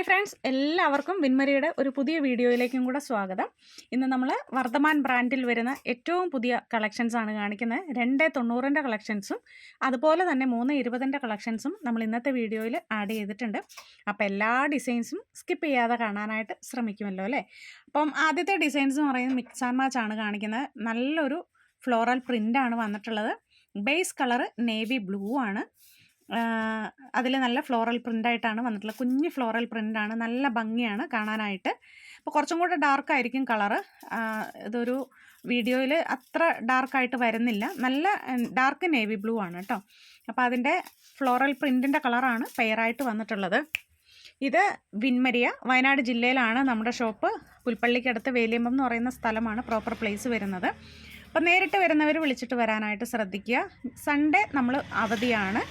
Hi friends എല്ലാവർക്കും വിൻമരിയുടെ ഒരു പുതിയ വീഡിയോയിലേക്കും കൂടെ സ്വാഗതം. ഇന്ന് നമ്മൾ വർദ്ധമാൻ ബ്രാൻഡിൽ വരുന്ന ഏറ്റവും പുതിയ കളക്ഷൻസ് ആണ് കാണിക്കുന്നത്. രണ്ട് തൊണ്ണൂറിന്റെ കളക്ഷൻസും അതുപോലെ തന്നെ മൂന്ന് ഇരുപതിന്റെ കളക്ഷൻസും നമ്മൾ ഇന്നത്തെ വീഡിയോയിൽ ആഡ് ചെയ്തിട്ടുണ്ട്. അപ്പോൾ എല്ലാ ഡിസൈൻസും സ്കിപ്പ് ചെയ്യാതെ കാണാനായിട്ട് ശ്രമിക്കുമല്ലോ അല്ലേ? അപ്പം ആദ്യത്തെ ഡിസൈൻസ് എന്ന് പറയുന്നത് മിക്സ് ആൻഡ് മാച്ച് ആണ് കാണിക്കുന്നത്. നല്ലൊരു ഫ്ലോറൽ പ്രിന്റാണ് വന്നിട്ടുള്ളത്. ബേസ് കളറ് നേവി ബ്ലൂ ആണ്. അതിൽ നല്ല ഫ്ലോറൽ പ്രിന്റായിട്ടാണ് വന്നിട്ടുള്ളത്. കുഞ്ഞ് ഫ്ലോറൽ പ്രിന്റാണ് നല്ല ഭംഗിയാണ് കാണാനായിട്ട്. അപ്പോൾ കുറച്ചും കൂടെ ഡാർക്കായിരിക്കും കളറ്. ഇതൊരു വീഡിയോയിൽ അത്ര ഡാർക്കായിട്ട് വരുന്നില്ല. നല്ല ഡാർക്ക് നേവി ബ്ലൂ ആണ് കേട്ടോ. അപ്പോൾ അതിന്റെ ഫ്ലോറൽ പ്രിന്റിന്റെ കളറാണ് പെയറായിട്ട് വന്നിട്ടുള്ളത്. ഇത് വിൻമരിയ വയനാട് ജില്ലയിലാണ് നമ്മുടെ ഷോപ്പ്. പുൽപ്പള്ളിക്കടുത്ത് വേലിയമ്പം എന്ന് പറയുന്ന സ്ഥലമാണ് പ്രോപ്പർ പ്ലേസ് വരുന്നത്. അപ്പോൾ നേരിട്ട് വരുന്നവർ വിളിച്ചിട്ട് വരാനായിട്ട് ശ്രദ്ധിക്കുക. സൺഡേ നമ്മൾ അവധിയാണ്.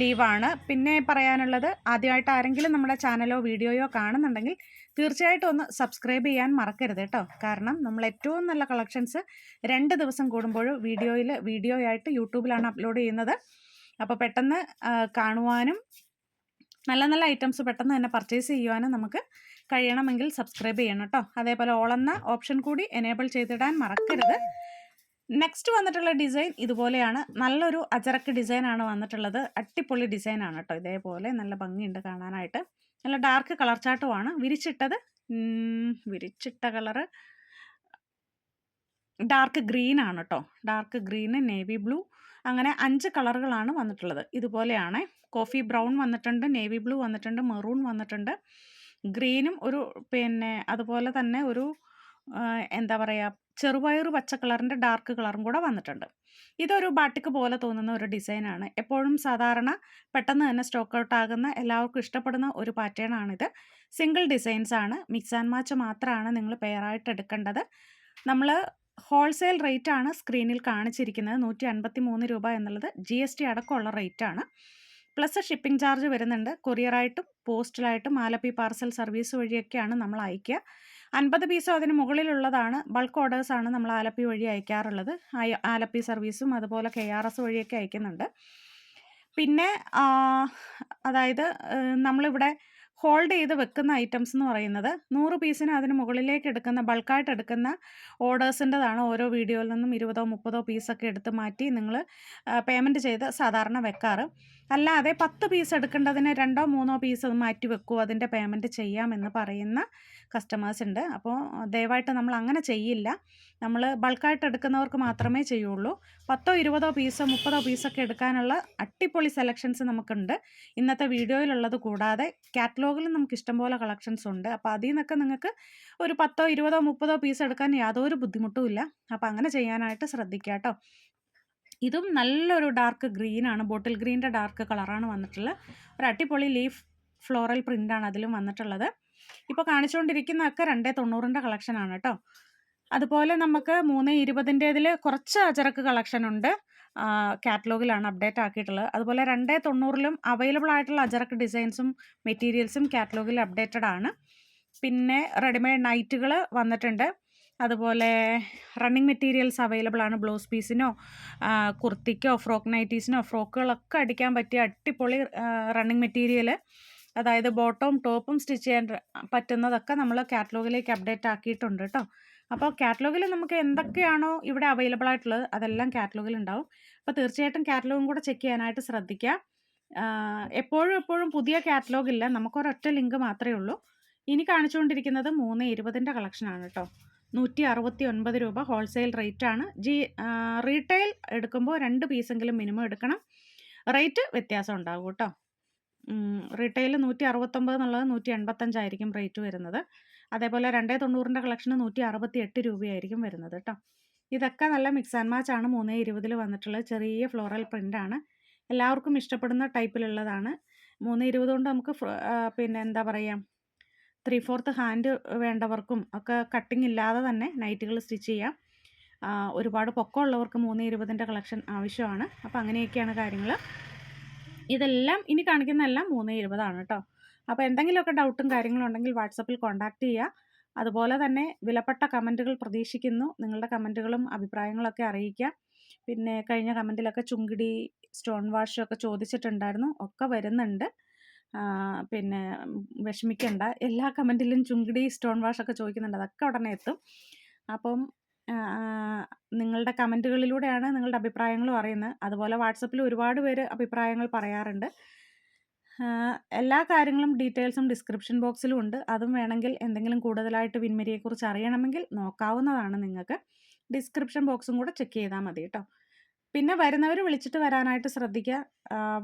ലീവാണ്. പിന്നെ പറയാനുള്ളത് ആദ്യമായിട്ട് ആരെങ്കിലും നമ്മുടെ ചാനലോ വീഡിയോയോ കാണുന്നുണ്ടെങ്കിൽ തീർച്ചയായിട്ടും ഒന്ന് സബ്സ്ക്രൈബ് ചെയ്യാൻ മറക്കരുത് കേട്ടോ. കാരണം നമ്മൾ ഏറ്റവും നല്ല കളക്ഷൻസ് രണ്ട് ദിവസം കൂടുമ്പോൾ വീഡിയോയിൽ വീഡിയോ ആയിട്ട് യൂട്യൂബിലാണ് അപ്ലോഡ് ചെയ്യുന്നത്. അപ്പോൾ പെട്ടെന്ന് കാണുവാനും നല്ല നല്ല ഐറ്റംസ് പെട്ടെന്ന് തന്നെ പർച്ചേസ് ചെയ്യുവാനും നമുക്ക് കഴിയണമെങ്കിൽ സബ്സ്ക്രൈബ് ചെയ്യണം കേട്ടോ. അതേപോലെ ഓളെന്ന ഓപ്ഷൻ കൂടി എനേബിൾ ചെയ്തിടാൻ മറക്കരുത്. നെക്സ്റ്റ് വന്നിട്ടുള്ള ഡിസൈൻ ഇതുപോലെയാണ്. നല്ലൊരു അജറക്ക് ഡിസൈനാണ് വന്നിട്ടുള്ളത്. അട്ടിപ്പൊളി ഡിസൈനാണ് കേട്ടോ ഇതേപോലെ നല്ല ഭംഗിയുണ്ട് കാണാനായിട്ട്. നല്ല ഡാർക്ക് കളർ ചാട്ടുമാണ് വിരിച്ചിട്ടത് വിരിച്ചിട്ട കളറ് ഡാർക്ക് ഗ്രീൻ ആണ് കേട്ടോ ഡാർക്ക് ഗ്രീന് നേവി ബ്ലൂ അങ്ങനെ അഞ്ച് കളറുകളാണ് വന്നിട്ടുള്ളത്. ഇതുപോലെയാണ്. കോഫി ബ്രൗൺ വന്നിട്ടുണ്ട് നേവി ബ്ലൂ വന്നിട്ടുണ്ട് മെറൂൺ വന്നിട്ടുണ്ട്. ഗ്രീനും ഒരു പിന്നെ അതുപോലെ തന്നെ ഒരു എന്താ പറയുക ചെറുപയർ പച്ച കളറിന്റെ ഡാർക്ക് കളറും കൂടെ വന്നിട്ടുണ്ട്. ഇതൊരു ബാട്ടിക്ക് പോലെ തോന്നുന്ന ഒരു ഡിസൈനാണ്. എപ്പോഴും സാധാരണ പെട്ടെന്ന് തന്നെ സ്റ്റോക്ക് ഔട്ട് ആകുന്ന എല്ലാവർക്കും ഇഷ്ടപ്പെടുന്ന ഒരു പാറ്റേൺ ആണിത്. സിംഗിൾ ഡിസൈൻസ് ആണ്. മിക്സ് ആൻഡ് മാച്ച് മാത്രമാണ് നിങ്ങൾ പെയറായിട്ട് എടുക്കേണ്ടത്. നമ്മൾ ഹോൾസെയിൽ റേറ്റ് ആണ് സ്ക്രീനിൽ കാണിച്ചിരിക്കുന്നത്. നൂറ്റി അൻപത്തി മൂന്ന് രൂപ എന്നുള്ളത് ജി എസ് ടി അടക്കമുള്ള റേറ്റ് ആണ്. പ്ലസ് ഷിപ്പിംഗ് ചാർജ് വരുന്നുണ്ട്. കൊറിയറായിട്ടും പോസ്റ്റലായിട്ടും ആലപ്പി പാർസൽ സർവീസ് വഴിയൊക്കെയാണ് നമ്മൾ അയക്കുക അൻപത് പീസോ അതിന് മുകളിലുള്ളതാണ്. ബൾക്ക് ഓർഡേഴ്സാണ് നമ്മൾ ആലപ്പി വഴി അയക്കാറുള്ളത്. ആലപ്പി സർവീസും അതുപോലെ കെ ആർ എസ് വഴിയൊക്കെ അയക്കുന്നുണ്ട്. പിന്നെ അതായത് നമ്മളിവിടെ ഹോൾഡ് ചെയ്ത് വെക്കുന്ന ഐറ്റംസ് എന്ന് പറയുന്നത് നൂറ് പീസിന് അതിന് മുകളിലേക്ക് എടുക്കുന്ന ബൾക്കായിട്ട് എടുക്കുന്ന ഓർഡേഴ്സിന്റെതാണ് ഓരോ വീഡിയോയിൽ നിന്നും ഇരുപതോ മുപ്പതോ പീസൊക്കെ എടുത്ത് മാറ്റി നിങ്ങൾ പേയ്മെന്റ് ചെയ്ത് സാധാരണ വെക്കാറ്. അല്ലാതെ പത്ത് പീസ് എടുക്കേണ്ടതിന് രണ്ടോ മൂന്നോ പീസ് മാറ്റി വെക്കുമോ അതിന്റെ പേയ്മെന്റ് ചെയ്യാമെന്ന് പറയുന്ന കസ്റ്റമേഴ്സ് ഉണ്ട്. അപ്പോൾ ദയവായിട്ട് നമ്മൾ അങ്ങനെ ചെയ്യില്ല. നമ്മൾ ബൾക്കായിട്ട് എടുക്കുന്നവർക്ക് മാത്രമേ ചെയ്യുള്ളൂ. പത്തോ ഇരുപതോ പീസോ മുപ്പതോ പീസൊക്കെ എടുക്കാനുള്ള അട്ടിപ്പൊളി സെലക്ഷൻസ് നമുക്കുണ്ട്. ഇന്നത്തെ വീഡിയോയിലുള്ളത് കൂടാതെ കാറ്റലോഗിൽ നമുക്ക് ഇഷ്ടംപോലെ കളക്ഷൻസ് ഉണ്ട്. അപ്പോൾ അതിൽ നിന്നൊക്കെ നിങ്ങൾക്ക് ഒരു പത്തോ ഇരുപതോ മുപ്പതോ പീസ് എടുക്കാൻ യാതൊരു ബുദ്ധിമുട്ടുമില്ല അപ്പോൾ അങ്ങനെ ചെയ്യാനായിട്ട് ശ്രദ്ധിക്കുക കേട്ടോ. ഇതും നല്ലൊരു ഡാർക്ക് ഗ്രീനാണ് ബോട്ടിൽ ഗ്രീന്റെ ഡാർക്ക് കളറാണ് വന്നിട്ടുള്ളത് ഒരു അടിപൊളി ലീഫ് ഫ്ലോറൽ പ്രിന്റാണ് അതിലും വന്നിട്ടുള്ളത്. ഇപ്പോൾ കാണിച്ചുകൊണ്ടിരിക്കുന്നതൊക്കെ രണ്ടേ തൊണ്ണൂറിന്റെ കളക്ഷനാണ് കേട്ടോ അതുപോലെ നമുക്ക് മൂന്ന് ഇരുപതിന്റേതിൽ കുറച്ച് അചറക്ക് കളക്ഷൻ ഉണ്ട്. കാറ്റലോഗിലാണ് അപ്ഡേറ്റ് ആക്കിയിട്ടുള്ളത്. അതുപോലെ രണ്ടേ തൊണ്ണൂറിലും അവൈലബിൾ ആയിട്ടുള്ള അജറക്ക് ഡിസൈൻസും മെറ്റീരിയൽസും കാറ്റലോഗിൽ അപ്ഡേറ്റഡ് ആണ്. പിന്നെ റെഡിമെയ്ഡ് നൈറ്റുകൾ വന്നിട്ടുണ്ട്. അതുപോലെ റണ്ണിങ് മെറ്റീരിയൽസ് അവൈലബിൾ ആണ്. ബ്ലൗസ് പീസിനോ കുർത്തിക്കോ ഫ്രോക്ക് നൈറ്റീസിനോ ഫ്രോക്കുകളൊക്കെ അടിക്കാൻ പറ്റിയ അടിപൊളി റണ്ണിങ് മെറ്റീരിയൽ അതായത് ബോട്ടവും ടോപ്പും സ്റ്റിച്ച് ചെയ്യാൻ പറ്റുന്നതൊക്കെ നമ്മൾ കാറ്റലോഗിലേക്ക് അപ്ഡേറ്റ് ആക്കിയിട്ടുണ്ട് കേട്ടോ അപ്പോൾ കാറ്റലോഗിൽ നമുക്ക് എന്തൊക്കെയാണോ ഇവിടെ അവൈലബിൾ ആയിട്ടുള്ളത് അതെല്ലാം കാറ്റലോഗിൽ ഉണ്ടാവും. അപ്പോൾ തീർച്ചയായിട്ടും കാറ്റലോഗും കൂടെ ചെക്ക് ചെയ്യാനായിട്ട് ശ്രദ്ധിക്കുക. എപ്പോഴും എപ്പോഴും പുതിയ കാറ്റലോഗ് ഇല്ല. നമുക്കൊരൊറ്റ ലിങ്ക് മാത്രമേ ഉള്ളൂ. ഇനി കാണിച്ചുകൊണ്ടിരിക്കുന്നത് മൂന്ന് ഇരുപതിന്റെ കളക്ഷനാണ് കേട്ടോ നൂറ്റി അറുപത്തി ഒൻപത് രൂപ ഹോൾസെയിൽ റേറ്റാണ് ജി റീറ്റെയിൽ എടുക്കുമ്പോൾ രണ്ട് പീസെങ്കിലും മിനിമം എടുക്കണം. റേറ്റ് വ്യത്യാസം ഉണ്ടാകും കേട്ടോ. റീറ്റെയിൽ നൂറ്റി അറുപത്തൊമ്പത് എന്നുള്ളത് നൂറ്റി എൺപത്തഞ്ചായിരിക്കും റേറ്റ് വരുന്നത്. അതേപോലെ രണ്ടേ തൊണ്ണൂറിന്റെ കളക്ഷന് നൂറ്റി അറുപത്തി എട്ട് രൂപയായിരിക്കും വരുന്നത് കേട്ടോ. ഇതൊക്കെ നല്ല മിക്സ് ആൻഡ് മാച്ച് ആണ്. മൂന്നേ ഇരുപതിൽ വന്നിട്ടുള്ളത് ചെറിയ ഫ്ലോറൽ പ്രിന്റാണ് എല്ലാവർക്കും ഇഷ്ടപ്പെടുന്ന ടൈപ്പിലുള്ളതാണ് മൂന്ന് ഇരുപത് കൊണ്ട് നമുക്ക് പിന്നെ എന്താ പറയുക ത്രീ ഫോർത്ത് ഹാൻഡ് വേണ്ടവർക്കും ഒക്കെ കട്ടിംഗ് ഇല്ലാതെ തന്നെ നൈറ്റുകൾ സ്റ്റിച്ച് ചെയ്യാം. ഒരുപാട് പൊക്കമുള്ളവർക്ക് മൂന്ന് ഇരുപതിന്റെ കളക്ഷൻ ആവശ്യമാണ്. അപ്പോൾ അങ്ങനെയൊക്കെയാണ് കാര്യങ്ങൾ. ഇതെല്ലാം ഇനി കാണിക്കുന്നതെല്ലാം മൂന്ന് ഇരുപതാണ് കേട്ടോ. അപ്പോൾ എന്തെങ്കിലുമൊക്കെ ഡൗട്ടും കാര്യങ്ങളും ഉണ്ടെങ്കിൽ വാട്സപ്പിൽ കോൺടാക്റ്റ് ചെയ്യുക. അതുപോലെ തന്നെ വിലപ്പെട്ട കമന്റുകൾ പ്രതീക്ഷിക്കുന്നു. നിങ്ങളുടെ കമന്റുകളും അഭിപ്രായങ്ങളൊക്കെ അറിയിക്കുക. പിന്നെ കഴിഞ്ഞ കമന്റിലൊക്കെ ചുങ്കിടി സ്റ്റോൺ വാഷൊക്കെ ചോദിച്ചിട്ടുണ്ടായിരുന്നു. ഒക്കെ വരുന്നുണ്ട്. പിന്നെ വിഷമിക്കേണ്ട. എല്ലാ കമന്റിലും ചുങ്കിടി സ്റ്റോൺ വാഷ് ഒക്കെ ചോദിക്കുന്നുണ്ട്. അതൊക്കെ ഉടനെ എത്തും. അപ്പം നിങ്ങളുടെ കമന്റുകളിലൂടെയാണ് നിങ്ങളുടെ അഭിപ്രായങ്ങളും അറിയുന്നത് അതുപോലെ വാട്സപ്പിൽ ഒരുപാട് പേര് അഭിപ്രായങ്ങൾ പറയാറുണ്ട്. എല്ലാ കാര്യങ്ങളും ഡീറ്റെയിൽസും ഡിസ്ക്രിപ്ഷൻ ബോക്സിലും ഉണ്ട്. അതും വേണമെങ്കിൽ എന്തെങ്കിലും കൂടുതലായിട്ട് വിൻമരിയെക്കുറിച്ച് അറിയണമെങ്കിൽ നോക്കാവുന്നതാണ് നിങ്ങൾക്ക്. ഡിസ്ക്രിപ്ഷൻ ബോക്സും കൂടെ ചെക്ക് ചെയ്താൽ മതി കേട്ടോ. പിന്നെ വരുന്നവർ വിളിച്ചിട്ട് വരാനായിട്ട് ശ്രദ്ധിക്കുക.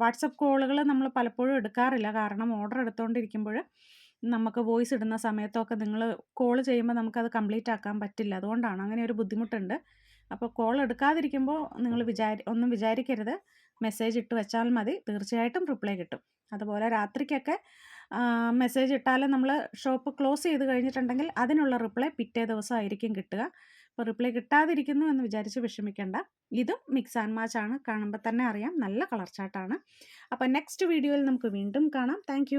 വാട്സപ്പ് കോളുകൾ നമ്മൾ പലപ്പോഴും എടുക്കാറില്ല. കാരണം ഓർഡർ എടുത്തുകൊണ്ടിരിക്കുമ്പോൾ നമുക്ക് വോയിസ് ഇടുന്ന സമയത്തൊക്കെ നിങ്ങൾ കോൾ ചെയ്യുമ്പോൾ നമുക്കത് കംപ്ലീറ്റ് ആക്കാൻ പറ്റില്ല. അതുകൊണ്ടാണ്. അങ്ങനെ ഒരു ബുദ്ധിമുട്ടുണ്ട്. അപ്പോൾ കോൾ എടുക്കാതിരിക്കുമ്പോൾ നിങ്ങൾ വിചാരി ഒന്നും വിചാരിക്കരുത്. മെസ്സേജ് ഇട്ട് വെച്ചാൽ മതി. തീർച്ചയായിട്ടും റിപ്ലൈ കിട്ടും. അതുപോലെ രാത്രിക്കൊക്കെ മെസ്സേജ് ഇട്ടാൽ നമ്മൾ ഷോപ്പ് ക്ലോസ് ചെയ്ത് കഴിഞ്ഞിട്ടുണ്ടെങ്കിൽ അതിനുള്ള റിപ്ലൈ പിറ്റേ ദിവസമായിരിക്കും കിട്ടുക. അപ്പോൾ റിപ്ലൈ കിട്ടാതിരിക്കുന്നു എന്ന് വിചാരിച്ച് വിഷമിക്കേണ്ട. ഇതും മിക്സ് ആൻഡ് മാച്ച് ആണ്. കാണുമ്പോൾ തന്നെ അറിയാം. നല്ല കളർ ചാട്ടാണ് അപ്പോൾ നെക്സ്റ്റ് വീഡിയോയിൽ നമുക്ക് വീണ്ടും കാണാം. താങ്ക്